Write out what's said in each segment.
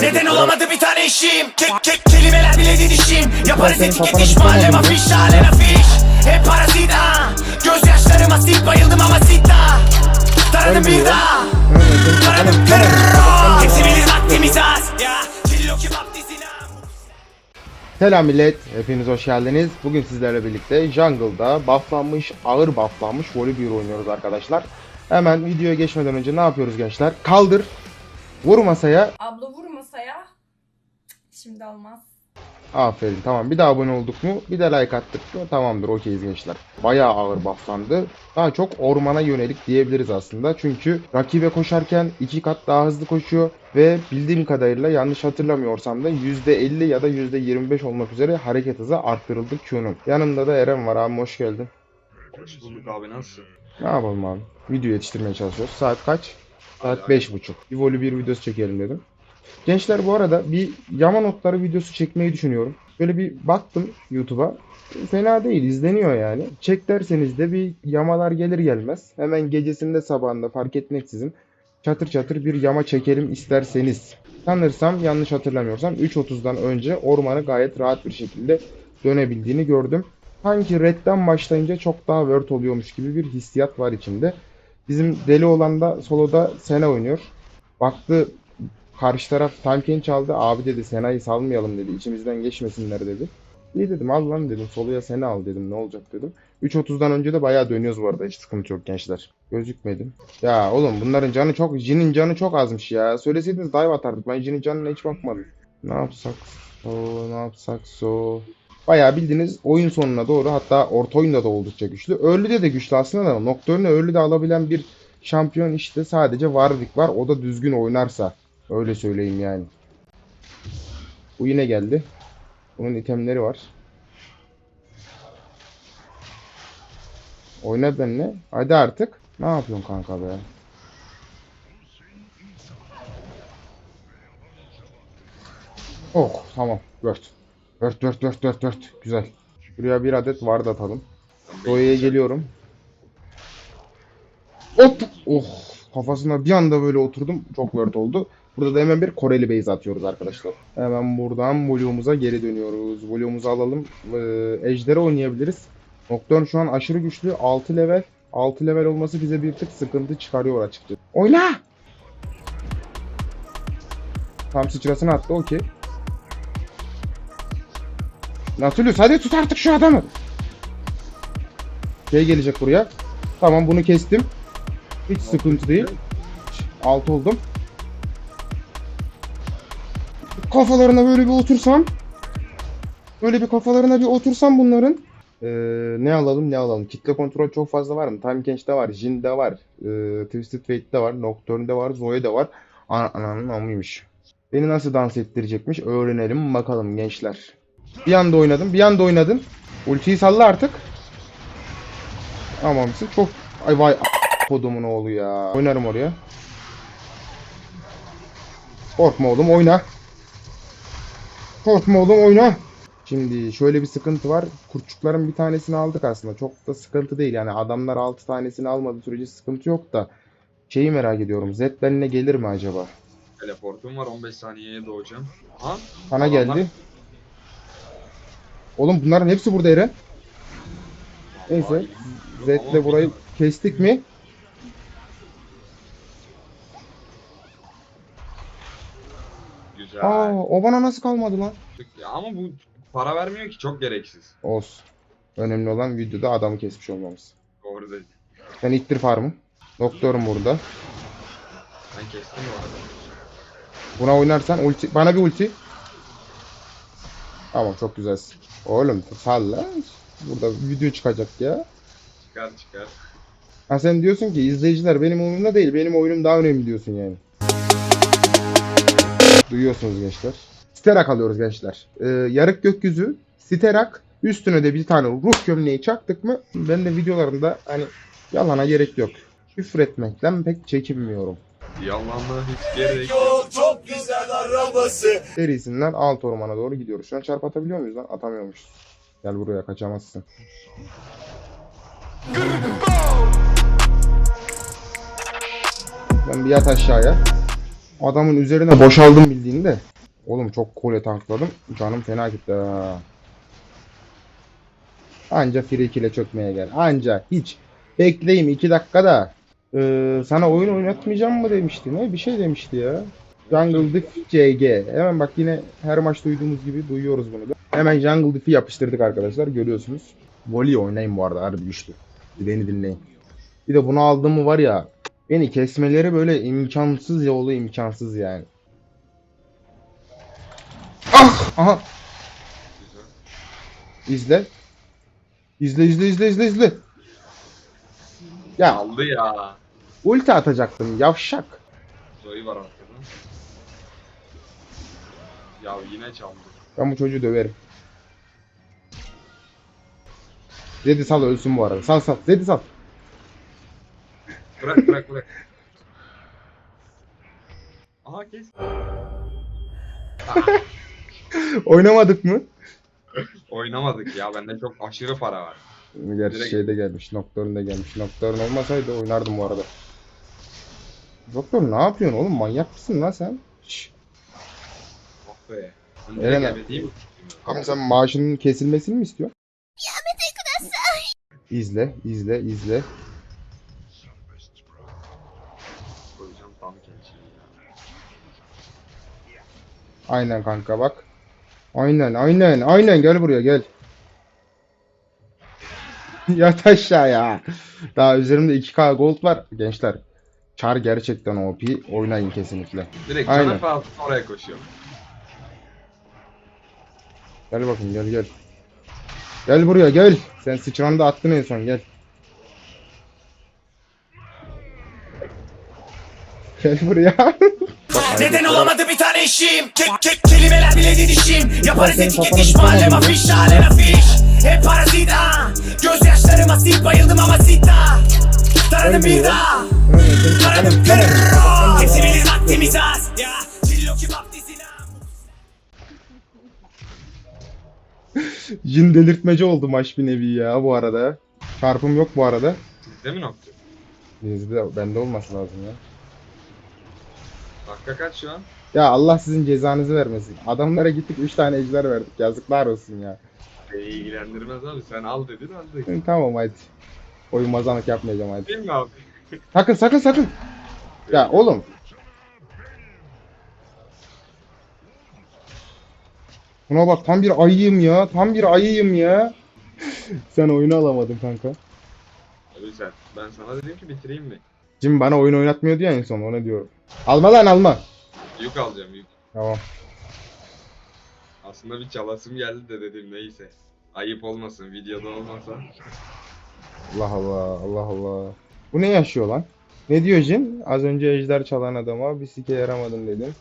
Neden olamadı bir tane işim? Kek kek kelimeler bile didişim Yaparız etiket iş mahallem afiş halen afiş. Hep parazit ha Gözyaşlarıma sil bayıldım ama sita Taradım bir daha. Taradım kırrrr Hepsi bilir vaktimiz az. Selam millet, hepiniz hoş geldiniz. Bugün sizlerle birlikte Jungle'da bufflanmış, ağır bufflanmış Volibear oynuyoruz arkadaşlar. Hemen videoya geçmeden önce ne yapıyoruz gençler? Kaldır, vur masaya. Şimdi olmaz. Aferin tamam bir daha abone olduk mu bir de like attık mı tamamdır okeyiz gençler. Bayağı ağır bufflandı. Daha çok ormana yönelik diyebiliriz aslında. Çünkü rakibe koşarken iki kat daha hızlı koşuyor ve bildiğim kadarıyla yanlış hatırlamıyorsam da %50 ya da %25 olmak üzere hareket hızı arttırıldı Q'nun. Yanımda da Eren var abi hoş geldin. Hoş bulduk abi nasılsın? Ne yapalım abi? Video yetiştirmeye çalışıyoruz. Saat kaç? Saat beş buçuk. Bir voli bir videosu çekelim dedim. Gençler bu arada bir yama notları videosu çekmeyi düşünüyorum. Böyle bir baktım YouTube'a. Fena değil izleniyor yani. Çek derseniz de bir yamalar gelir gelmez. Hemen gecesinde sabahında fark etmeksizin çatır çatır bir yama çekelim isterseniz. Sanırsam yanlış hatırlamıyorsam 3.30'dan önce ormanı gayet rahat bir şekilde dönebildiğini gördüm. Sanki redden başlayınca çok daha word oluyormuş gibi bir hissiyat var içimde. Bizim deli olan da soloda Sena oynuyor. Baktı karşı taraf Tamken çaldı. Abi dedi Sena'yı salmayalım dedi. İçimizden geçmesinler dedi. İyi dedim al lan dedim. Soloya Sena al dedim. Ne olacak dedim. 3.30'dan önce de bayağı dönüyoruz bu arada. Hiç sıkıntı yok gençler. Gözükmedim. Ya oğlum bunların canı çok... Jin'in canı çok azmış ya. Söyleseydiniz dive atardık. Ben Jin'in canına hiç bakmadım. Ne yapsak so, ne yapsak so. Bayağı bildiğiniz oyun sonuna doğru hatta orta oyunda da oldukça güçlü. Early'de de güçlü aslında da Nocturne'ü Early'de alabilen bir şampiyon işte sadece Warwick var. O da düzgün oynarsa. Öyle söyleyeyim yani. Bu yine geldi. Bunun itemleri var. Oyna benimle. Hadi artık. Ne yapıyorsun kanka be? Oh tamam. Dört. Dört dört dört dört dört. Güzel. Buraya bir adet ward atalım. Doya'ya geliyorum. Hop! Oh! Kafasına bir anda böyle oturdum. Çok word oldu. Burada da hemen bir Koreli base atıyoruz arkadaşlar. Hemen buradan Volum'umuza geri dönüyoruz. Volum'umuzu alalım. Ee, Ejder'e oynayabiliriz. Nocturne şu an aşırı güçlü. 6 level. 6 level olması bize bir tık sıkıntı çıkarıyor açıkçası. Oyna! Tam sıçrasını attı okey. Nautilus hadi tut artık şu adamı. Şey gelecek buraya. Tamam bunu kestim. Hiç sıkıntı değil. Alt oldum. Kafalarına böyle bir otursam. Böyle bir kafalarına bir otursam bunların. Ee, ne alalım ne alalım. Kitle kontrol çok fazla var mı? Time Kench'te var. Jin'de var. Ee, Twisted Fate'de var. Nocturne'de var. Zoe'de var. Ana, ananın amıymış. Beni nasıl dans ettirecekmiş öğrenelim bakalım gençler. Bir anda oynadım. Bir anda oynadım. Ultiyi salla artık. Tamam mısın? Çok... Ay vay kodumun oğlu ya. Oynarım oraya. Korkma oğlum oyna. Korkma oğlum oyna. Şimdi şöyle bir sıkıntı var. Kurtçukların bir tanesini aldık aslında. Çok da sıkıntı değil. Yani adamlar 6 tanesini almadığı sürece sıkıntı yok da. Şeyi merak ediyorum. Zed benimle gelir mi acaba? Teleportum var 15 saniyeye doğacağım. Aha. Sana Adamlar- geldi. Oğlum bunların hepsi burada Eren. Neyse. Ama burayı kestik mi? Güzel. Aa, o bana nasıl kalmadı lan? Ya ama bu para vermiyor ki çok gereksiz. Olsun. Önemli olan videoda adamı kesmiş olmamız. Doğru dedi. Ben ittir farmım. Doktorum burada. Ben kestim bu arada. Buna oynarsan ulti, bana bir ulti. Tamam çok güzelsin. Oğlum salla. Burada video çıkacak ya. Çıkar çıkar. Ha sen diyorsun ki izleyiciler benim umurumda değil. Benim oyunum daha önemli diyorsun yani. Duyuyorsunuz gençler. Sterak alıyoruz gençler. Ee, yarık gökyüzü, Sterak, üstüne de bir tane ruh gömleği çaktık mı ben de videolarımda hani yalana gerek yok. Küfür etmekten pek çekinmiyorum. Yalanla hiç gerek yok. Çok güzel arabası Serisinden alt ormana doğru gidiyoruz. Şu an çarp atabiliyor muyuz lan? Atamıyormuşuz. Gel buraya kaçamazsın. Ben bir yat aşağıya. Adamın üzerine boşaldım bildiğin de. Oğlum çok kole tankladım. Canım fena gitti ha. Anca free kill'e çökmeye gel. Anca hiç. Bekleyeyim 2 dakikada. Ee, sana oyun oynatmayacağım mı demişti. Ne bir şey demişti ya. Jungle Diff CG. Hemen bak yine her maç duyduğumuz gibi duyuyoruz bunu da. Hemen Jungle Diff'i yapıştırdık arkadaşlar görüyorsunuz. Volley oynayın bu arada harbi güçlü. Beni dinleyin. Bir de bunu aldım mı var ya beni kesmeleri böyle imkansız yolu imkansız yani. Ah! Aha! İzle. İzle izle izle izle izle. Ya Aldı ya. ulti atacaktım yavşak. Zoe var arkada. Ya yine çaldı. Ben bu çocuğu döverim. Zedi sal ölsün bu arada. Sal sal. Zedi sal. Bırak bırak bırak. Aha kes. Oynamadık mı? Oynamadık ya bende çok aşırı para var. Gerçi Direkt- şeyde gelmiş. Nocturne de gelmiş. Nocturne olmasaydı oynardım bu arada. Doktor ne yapıyorsun oğlum? Manyak mısın lan sen? Şşş. Oh be. Eren direkt değil mi? Abi sen maaşının kesilmesini mi istiyorsun? İzle, izle, izle. Koyacağım tam keçiyi ya. Aynen kanka bak. Aynen, aynen, aynen gel buraya gel. Yat aşağıya. Daha üzerimde 2K gold var gençler. Char gerçekten OP. Oynayın kesinlikle. Direkt Aynen. canı pahasına oraya koşuyorum. Gel bakayım gel gel. Gel buraya gel. Sen sıçranı da attın en son gel. Gel buraya. Neden olamadı bir tane işim? Ke ke kelimeler bile didişim Yaparız senin etiket kafana iş bir şey mahallem afiş alem afiş Hep parazit ha Gözyaşlarıma sil bayıldım ama sita. Taradım bir daha. Taradım kırrrr Hepsi bilir vaktimiz az Cillo kebap Jin delirtmece oldu maç bir nevi ya bu arada. Çarpım yok bu arada. Sizde mi nokta? Bizde bende olması lazım ya. Dakika kaç şu an? Ya Allah sizin cezanızı vermesin. Adamlara gittik 3 tane ejder verdik. Yazıklar olsun ya. Beni ilgilendirmez abi. Sen al dedin aldık. Hı, Tamam hadi. Oyun mazanlık yapmayacağım hadi. Değil mi abi? Sakın sakın sakın. Ya oğlum. Buna bak tam bir ayıyım ya. Tam bir ayıyım ya. Sen oyunu alamadın kanka. Abi sen. Ben sana dedim ki bitireyim mi? Jim bana oyun oynatmıyordu ya en son ona diyorum. Alma lan alma. Yük alacağım yük. Tamam. Aslında bir çalasım geldi de dedim neyse. Ayıp olmasın videoda olmasa. Allah Allah Allah Allah. Bu ne yaşıyor lan? Ne diyor Jin? Az önce ejder çalan adama bir sike yaramadım dedim.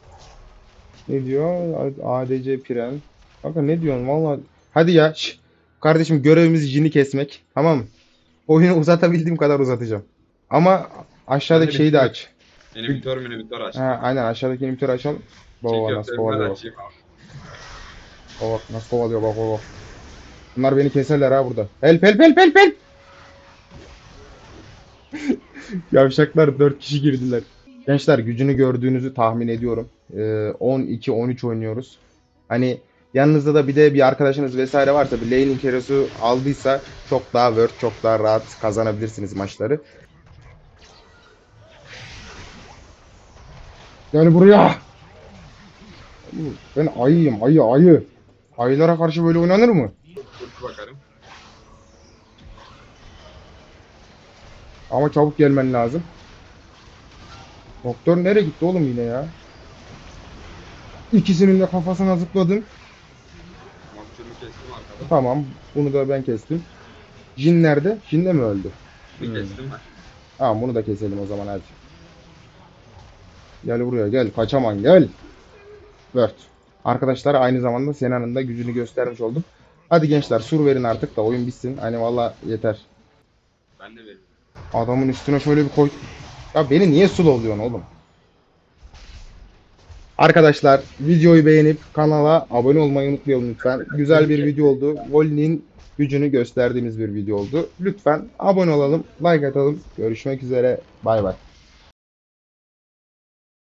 Ne diyor? ADC Piren. Kanka ne diyorsun valla? Hadi ya. şş. Kardeşim görevimiz Jin'i kesmek. Tamam mı? Oyunu uzatabildiğim kadar uzatacağım. Ama aşağıdaki şeyi de aç. Enibitör minibitör aç. Ha, aynen aşağıdaki limitörü açalım. Baba nasıl kovalıyor. açayım. Baba bak nasıl kovalıyor bak bak bak. Bunlar beni keserler ha burada. Help help help help help. Yavşaklar 4 kişi girdiler. Gençler gücünü gördüğünüzü tahmin ediyorum. Ee, 12-13 oynuyoruz. Hani yanınızda da bir de bir arkadaşınız vesaire varsa bir hero'su aldıysa çok daha worth, çok daha rahat kazanabilirsiniz maçları. Gel buraya. Ben ayıyım, ayı, ayı. Ayılara karşı böyle oynanır mı? Dur bakarım. Ama çabuk gelmen lazım. Doktor nereye gitti oğlum yine ya? İkisinin de kafasına zıpladım. Tamam, bunu da ben kestim. Jin nerede? Jin de mi öldü? Bir kestim ben. Tamam, bunu da keselim o zaman hadi. Gel buraya gel, kaçaman gel. Word. Arkadaşlar aynı zamanda Sena'nın da gücünü göstermiş oldum. Hadi gençler sur verin artık da oyun bitsin. Hani valla yeter. Ben de veririm. Adamın üstüne şöyle bir koy. Ya beni niye sul oluyorsun oğlum? Arkadaşlar videoyu beğenip kanala abone olmayı unutmayalım lütfen. Güzel bir video oldu. Voli'nin gücünü gösterdiğimiz bir video oldu. Lütfen abone olalım, like atalım. Görüşmek üzere. Bay bay.